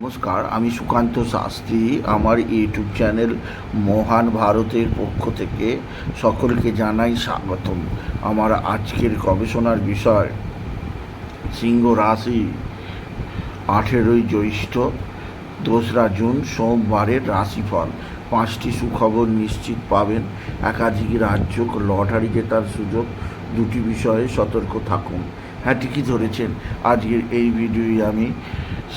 নমস্কার, আমি সুকান্ত শাস্ত্রী। আমার ইউটিউব চ্যানেল মহান ভারতের পক্ষ থেকে সকলকে জানাই স্বাগতম। আমার আজকের গবেষণার বিষয়, সিংহ রাশি। আঠেরোই জ্যৈষ্ঠ, দোসরা জুন, সোমবারের রাশিফল। পাঁচটি সুখবর নিশ্চিত পাবেন। একাধিক রাজ্য লটারি জেতার সুযোগ। দুটি বিষয়ে সতর্ক থাকুন। হ্যাঁ ঠিকই ধরেছেন। আজকের এই ভিডিওই আমি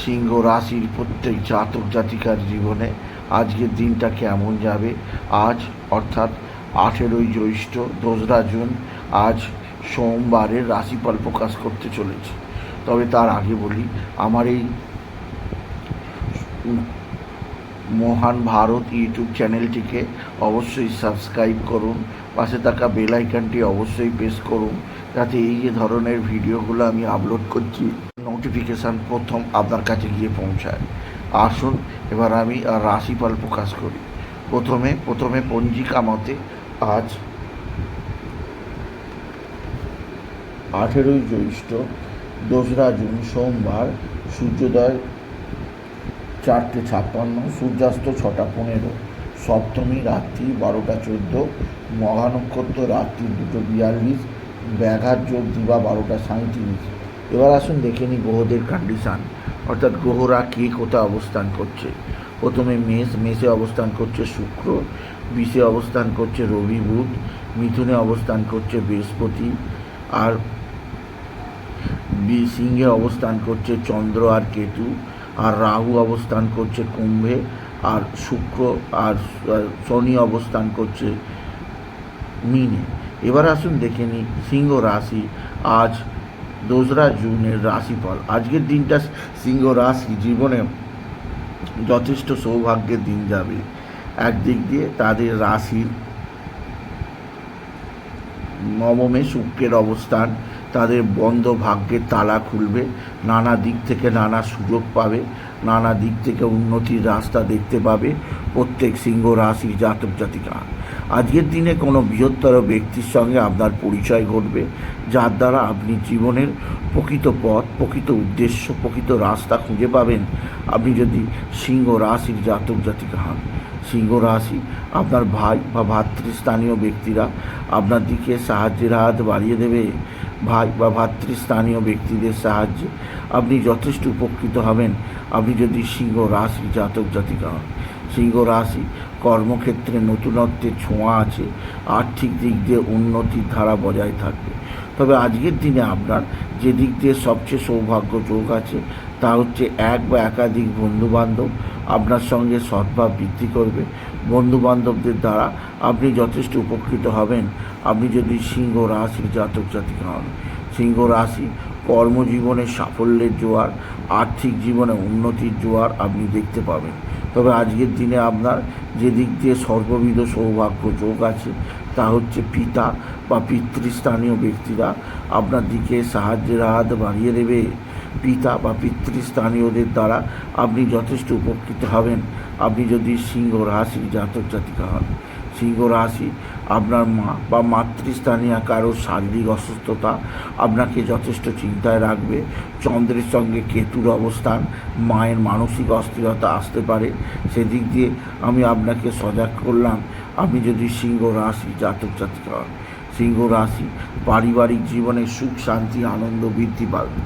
সিংহ রাশির প্রত্যেক জাতক জাতিকার জীবনে আজকের দিনটা কেমন যাবে? আজ অর্থাৎ আঠেরোই জ্যৈষ্ঠ, দোসরা জুন, আজ সোমবারের রাশিফল প্রকাশ করতে চলেছে। তবে তার আগে বলি, আমার এই মহান ভারত ইউটিউব চ্যানেলটিকে অবশ্যই সাবস্ক্রাইব করুন, পাশে থাকা বেল আইকনটি অবশ্যই প্রেস করুন, যাতে এই যে ধরনের ভিডিওগুলো আমি আপলোড করছি। নোটিফিকেশান প্রথম আপনার কাছে গিয়ে পৌঁছায়। আসুন, এবার আমি রাশিফল প্রকাশ করি। প্রথমে প্রথমে পঞ্জিকা মতে আজ আঠেরোই জ্যৈষ্ঠ, দোসরা জুন সোমবার, সূর্যোদয় চারটে ছাপ্পান্ন, সূর্যাস্ত ছটা পনেরো, সপ্তমী রাত্রি বারোটা চোদ্দ, মহানক্ষত্র রাত্রি দুটো বিয়াল্লিশ, ব্যাঘাত যোগ দিবা বারোটা সাঁইত্রিশ। এবার আসুন দেখে নিই গ্রহদের কন্ডিশান অর্থাৎ গ্রহরা কে কোথায় অবস্থান করছে? প্রথমে মেষ, মেষে অবস্থান করছে শুক্র, বিষে অবস্থান করছে রবি বুধ, মিথুনে অবস্থান করছে বৃহস্পতি, আর সিংহে অবস্থান করছে চন্দ্র আর কেতু, আর রাহু অবস্থান করছে কুম্ভে, আর শুক্র আর শনি অবস্থান করছে মিনে। এবার আসুন দেখে নিই সিংহ রাশি আজ দোসরা জুনের রাশিফল। আজকের দিনটা সিংহ রাশি জীবনে যথেষ্ট সৌভাগ্যের দিন যাবে। একদিক দিয়ে তাদের রাশির নবমে শুক্রের অবস্থান, তাদের বন্ধ ভাগ্যের তালা খুলবে, নানা দিক থেকে নানা সুযোগ পাবে, নানা দিক থেকে উন্নতির রাস্তা দেখতে পাবে প্রত্যেক সিংহ রাশির জাতক জাতিকা। আজকের দিনে কোনো বৃহত্তর ব্যক্তির সঙ্গে আপনার পরিচয় ঘটবে, যার দ্বারা আপনি জীবনের প্রকৃত পথ, প্রকৃত উদ্দেশ্য, প্রকৃত রাস্তা খুঁজে পাবেন। আপনি যদি সিংহ রাশির জাতক জাতিকা হন, সিংহ রাশি আপনার ভাই বা ভাতৃস্থানীয় ব্যক্তিরা আপনার দিকে সাহায্যের হাত বাড়িয়ে দেবে। ভাই বা ভাতৃস্থানীয় ব্যক্তিদের সাহায্যে আপনি যথেষ্ট উপকৃত হবেন। আপনি যদি সিংহ রাশি জাতক জাতিকা হন, সিংহ রাশি কর্মক্ষেত্রে নতুনত্বের ছোঁয়া আছে, আর্থিক দিক দিয়ে উন্নতির ধারা বজায় থাকবে। তবে আজকের দিনে আপনার যে দিক দিয়ে সবচেয়ে সৌভাগ্য যোগ আছে, তা হচ্ছে এক বা একাধিক বন্ধুবান্ধব আপনার সঙ্গে সদ্ভাব বৃদ্ধি করবে। বন্ধুবান্ধবদের দ্বারা আপনি যথেষ্ট উপকৃত হবেন। আপনি যদি সিংহ রাশির জাতক জাতিকা হন, সিংহ রাশি কর্মজীবনে সাফল্যের জোয়ার, আর্থিক জীবনে উন্নতির জোয়ার আপনি দেখতে পাবেন। তবে আজকের দিনে আপনার যে দিক দিয়ে সর্ববিধ সৌভাগ্য যোগ আছে, তা হচ্ছে পিতা বা পিতৃস্থানীয় ব্যক্তিরা আপনার দিকে সাহায্যের হাত বাড়িয়ে দেবে। পিতা বা পিতৃস্থানীয়দের দ্বারা আপনি যথেষ্ট উপকৃত হবেন। আপনি যদি সিংহ রাশির জাতক, জাতিকা হন। সিংহ রাশি আপনার মা বা মাতৃস্থানীয় কারোর শারীরিক অসুস্থতা আপনাকে যথেষ্ট চিন্তায় রাখবে। চন্দ্রের সঙ্গে কেতুর অবস্থান, মায়ের মানসিক অস্থিরতা আসতে পারে। সেদিক দিয়ে আমি আপনাকে সজাগ করলাম, আপনি যদি সিংহ রাশি জাতক জাতিকা সিংহ রাশি পারিবারিক জীবনে সুখ, শান্তি, আনন্দ বৃদ্ধি পাবে।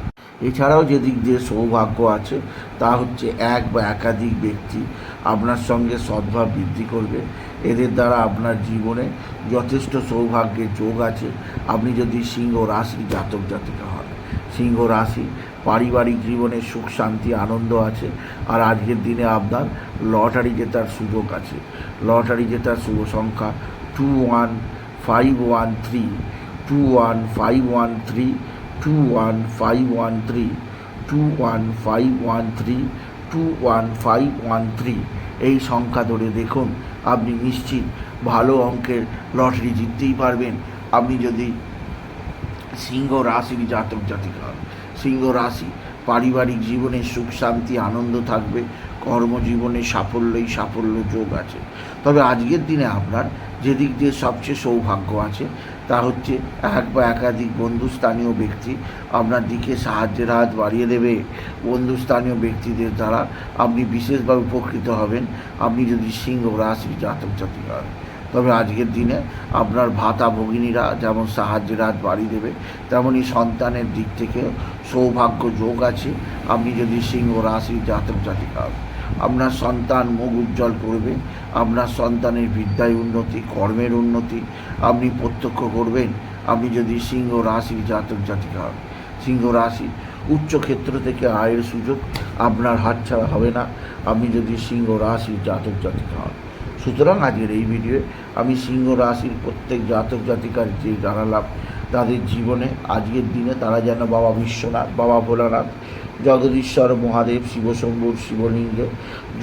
এছাড়াও যে দিক দিয়ে সৌভাগ্য আছে, তা হচ্ছে এক বা একাধিক ব্যক্তি আপনার সঙ্গে সদ্ভাব বৃদ্ধি করবে। এদের দ্বারা আপনার জীবনে যথেষ্ট সৌভাগ্যের যোগ আছে। আপনি যদি সিংহ রাশি জাতক জাতিকা হন, সিংহ রাশি পারিবারিক জীবনে সুখ, শান্তি, আনন্দ আছে। আর আজকের দিনে আপনার লটারি জেতার সুযোগ আছে। লটারি জেতার শুভ সংখ্যা two one five one three two one five one three two one five one three two one five one three two one five one three এই সংখ্যা ধরে দেখুন আপনি নিশ্চিত ভালো অঙ্কের লটারি জিততেই পারবেন আপনি যদি সিংহ রাশির জাতক জাতিক হন। সিংহ রাশি পারিবারিক জীবনে সুখ, শান্তি, আনন্দ থাকবে, কর্মজীবনে সাফল্যই সাফল্য যোগ আছে তবে আজকের দিনে আপনার যেদিক দিয়ে সবচেয়ে সৌভাগ্য আছে তা হচ্ছে এক বা একাধিক বন্ধুস্থানীয় ব্যক্তি আপনার দিকে সাহায্যের হাত বাড়িয়ে দেবে। বন্ধুস্থানীয় ব্যক্তিদের দ্বারা আপনি বিশেষভাবে উপকৃত হবেন। আপনি যদি সিংহ রাশির জাতক জাতিক হন, তবে আজকের দিনে আপনার ভাতা ভগিনীরা যেমন সাহায্যের হাত বাড়িয়ে দেবে তেমনই সন্তানের দিক থেকে সৌভাগ্য যোগ আছে। আপনি যদি সিংহ রাশির জাতক জাতিকা হন আপনার সন্তান মুখ উজ্জ্বল করবে, আপনার সন্তানের বিদ্যায় উন্নতি, কর্মের উন্নতি আপনি প্রত্যক্ষ করবেন, আপনি যদি সিংহ রাশির জাতক জাতিকা হন। সিংহ রাশি উচ্চ ক্ষেত্র থেকে আয়ের সুযোগ আপনার হাতছাড়া হবে না, আপনি যদি সিংহ রাশির জাতক জাতিকা হন। সুতরাং আজকের এই ভিডিওয়ে আমি সিংহ রাশির প্রত্যেক জাতক জাতিকার যে জানালাম, তাদের জীবনে আজকের দিনে তারা যেন বাবা বিশ্বনাথ, বাবা ভোলানাথ জগদীশ্বর, মহাদেব, শিবশম্ভুর, শিবলিঙ্গে,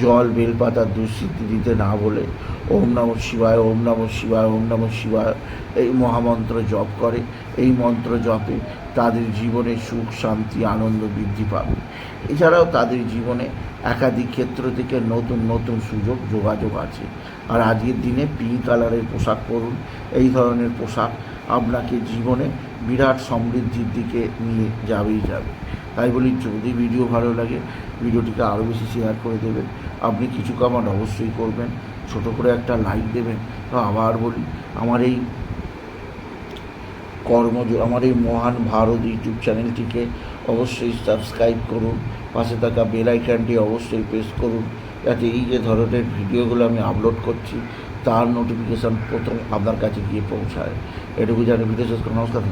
জল বেলপাতার দুঃস্মৃতি দিতে না বলে ওম নম শিবায়, ওম নম শিবায়, ওম নম শিবায় এই মহামন্ত্র জপ করে। এই মন্ত্র জপে তাদের জীবনে সুখ, শান্তি, আনন্দ বৃদ্ধি পাবে। এছাড়াও তাদের জীবনে একাধিক ক্ষেত্র থেকে নতুন নতুন সুযোগ, যোগাযোগ আছে। আর আজকের দিনে পিঙ্ক কালারের পোশাক পরুন। এই ধরনের পোশাক আপনাকে জীবনে বিরাট সমৃদ্ধির দিকে নিয়ে যাবেই যাবে। তাই বলি, যদি ভিডিও ভালো লাগে, ভিডিওটিকে আরও বেশি শেয়ার করে দেবেন। আপনি কিছু কামান অবশ্যই করবেন। ছোট করে একটা লাইক দেবেন। তো আবার বলি, আমার এই কর্মজ আমার এই মহান ভারত ইউটিউব চ্যানেলটিকে অবশ্যই সাবস্ক্রাইব করুন। পাশে থাকা বেল আইকনটি অবশ্যই প্রেস করুন। যাতে এই যে ধরনের ভিডিওগুলো আমি আপলোড করছি, তার নোটিফিকেশান প্রথম আপনার কাছে গিয়ে পৌঁছায়। এটুকু জানি ভিডিও শেষ করে নমস্কার